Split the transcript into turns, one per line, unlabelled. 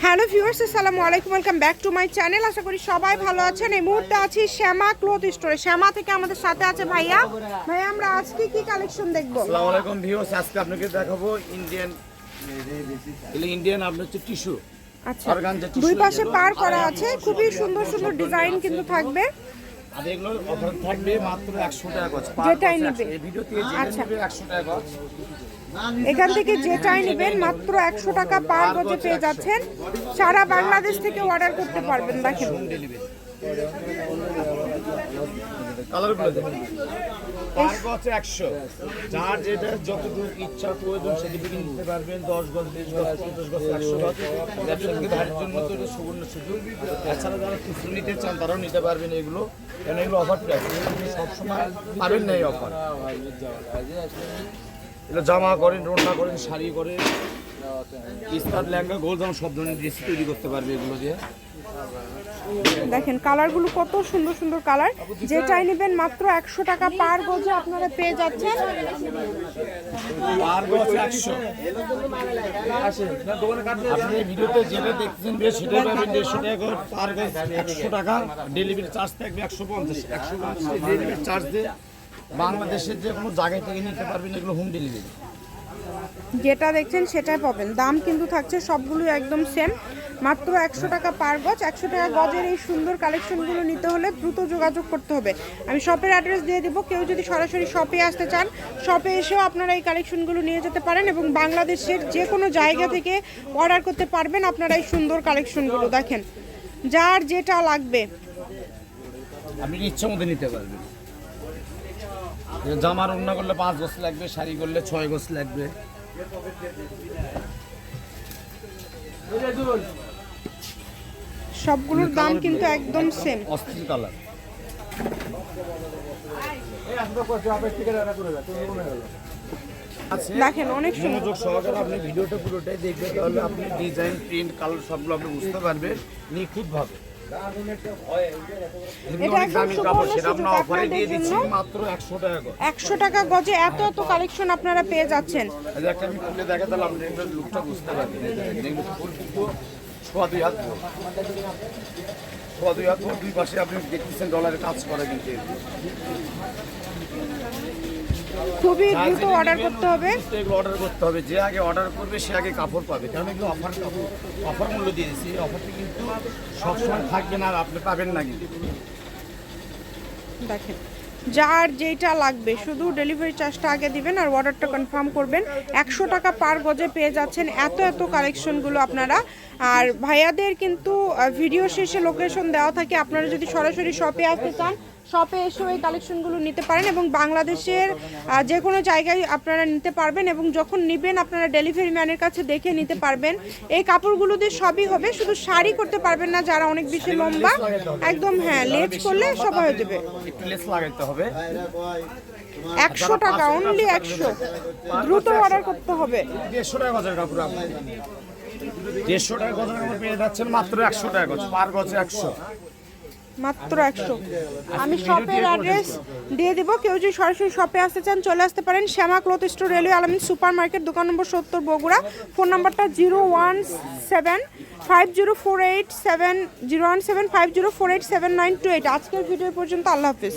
Hello viewers আসসালামু আলাইকুম welcome back to my channel. আশা করি সবাই ভালো আছেন। এই মুহূর্তে আছি শ্যামা ক্লথ স্টোরে। শ্যামা থেকে আমাদের সাথে আছে ভাইয়া। ভাইয়া আমরা আজকে কি কালেকশন দেখব?
আসসালামু আলাইকুম ভিউয়ার্স আজকে আপনাকে দেখাবো ইন্ডিয়ান এগুলো ইন্ডিয়ান আপনার হচ্ছে টিস্যু।
আচ্ছা। দুই পাশে। পার করা আছে। খুবই সুন্দর সুন্দর ডিজাইন কিন্তু থাকবে।
আর এগুলো অফার থাকবে মাত্র একশো টাকা গজ।
যেটাই
গজ
নিবে।
100 এই ভিডিও থেকে যেটা
আচ্ছা।
নেবে একশো টাকা গজ।
এখান থেকে যেটাই নেবেন মাত্র একশো টাকা পার গজে পেয়ে যাচ্ছেন। সারা বাংলাদেশ থেকে অর্ডার করতে পারবেন দেখুন।
পার গজ একশো। যার যেটা যতটুকু ইচ্ছা প্রয়োজন সেদিকে নিতে পারবেন। দশ গজ, বিশ গজ, পঞ্চাশ গজ, একশো গজ। ব্যবসা থেকে ভাইয়ের জন্য তো এটা সুবর্ণ সুযোগ। এছাড়া যারা খুচরো নিতে চান, তারাও নিতে পারবেন এগুলো। কারণ এগুলো অফার প্রাইস সবসময় পাবেন না এই অফার এগুলো জামা করেন রন্না করেন, শাড়ি করেন। ইস্তার লেহেঙ্গা গোল জামা সব ধরনের ড্রেস তৈরি করতে পারবে এগুলো দিয়ে।
দেখেন কালারগুলো কত সুন্দর সুন্দর কালার। যেটাই নেবেন মাত্র একশো টাকা পার গজে আপনারা পেয়ে যাচ্ছেন।
আপনি ভিডিওতে যেটা সেটাই পাবেন দেড়শো টাকা পার গজ একশো টাকা। ডেলিভারি চার্জ থাকবে একশো পঞ্চাশ। একশো পঞ্চাশ। ডেলিভারি চার্জ দিয়ে বাংলাদেশের যে কোনো জায়গায় থেকে নিতে পারবেন এগুলো হোম ডেলিভারি
যেটা দেখছেন সেটাই পাবেন। দাম কিন্তু থাকছে সবগুলো একদম সেম মাত্র একশো টাকা পার গজ। একশো টাকা গজের এই সুন্দর কালেকশনগুলো নিতে হলে দ্রুত যোগাযোগ করতে হবে। আমি শপের অ্যাড্রেস দিয়ে দিব। কেউ যদি সরাসরি শপে আসতে চান শপে এসেও আপনারা এই কালেকশনগুলো নিয়ে যেতে পারেন এবং বাংলাদেশের যে কোনো জায়গা থেকে অর্ডার করতে পারবেন আপনারা এই সুন্দর কালেকশনগুলো দেখেন, যার যেটা লাগবে।
নিতে পারবেন? জামা রান্না করলে পাঁচ গোছ লাগবে, শাড়ি করলে ছয় গোছ লাগবে।
সবগুলোর দাম কিন্তু একদম সেম
অস্থির কালার
দেখেন অনেক সুন্দর।
মনোযোগ সহকারে আপনি ভিডিওটা পুরোটাই দেখবেন তাহলে আপনি ডিজাইন প্রিন্ট কালার সবগুলো আপনি বুঝতে পারবেন। নিখুঁত একশো টাকা
গজে এত এত কালেকশন আপনারা পেয়ে যাচ্ছেন।
সোয়া দুই পাশে আপনি দেখতেছেন ডলারে কাজ করে কিন্তু।
খুবই
যার
দ্রুত
যেটা
অর্ডার করতে হবে।
এগুলো অর্ডার করতে হবে। যে আগে অর্ডার করবে সে আগে কাপড় পাবে। কারণ এগুলো অফার কাপড় অফার মূল্য দিয়ে দিচ্ছি অফারটি কিন্তু সবসময় থাকবে না আর আপনি পাবেন না কিন্তু।
দেখেন যার যেটা লাগবে শুধু ডেলিভারি চার্জটা আগে দিবেন আর অর্ডারটা কনফার্ম করবেন। একশো টাকা পার গজে পেয়ে যাচ্ছেন এত এত কালেকশনগুলো আপনারা। আর ভাইয়াদের কিন্তু ভিডিও শেষে লোকেশন দেওয়া থাকে। আপনারা যদি সরাসরি শপে আসতে চান শপে এসেও এই কালেকশনগুলো নিতে পারেন এবং বাংলাদেশের যে কোনো জায়গায় আপনারা নিতে পারবেন এবং যখন নেবেন আপনারা ডেলিভারি ম্যানের কাছে দেখে নিতে পারবেন। এই কাপড়গুলো দিয়ে সবই হবে শুধু শাড়ি করতে পারবেন না যারা অনেক বেশি লম্বা একদম হ্যাঁ লেজ করলে সব হয়ে যাবে।
লাগাইতে হবে।
একশো টাকা অনলি একশো। দ্রুত অর্ডার করতে হবে।
দেড়শো টাকা গজের কাপড় দেড়শো টাকা গজের কাপড় পেয়ে যাচ্ছেন মাত্র একশো টাকা গজ পার গজে একশো।
মাত্র একশো। আমি শপের অ্যাড্রেস দিয়ে দিব। কেউ যদি সরাসরি শপে আসতে চান, চলে আসতে পারেন Shyama cloth store railway Alamin super market দোকান নম্বর সত্তর বগুড়া। ফোন নাম্বারটা zero one seven five zero four eight seven, zero one seven five zero four eight seven nine two eight. আজকের ভিডিও পর্যন্ত আল্লাহ হাফিজ।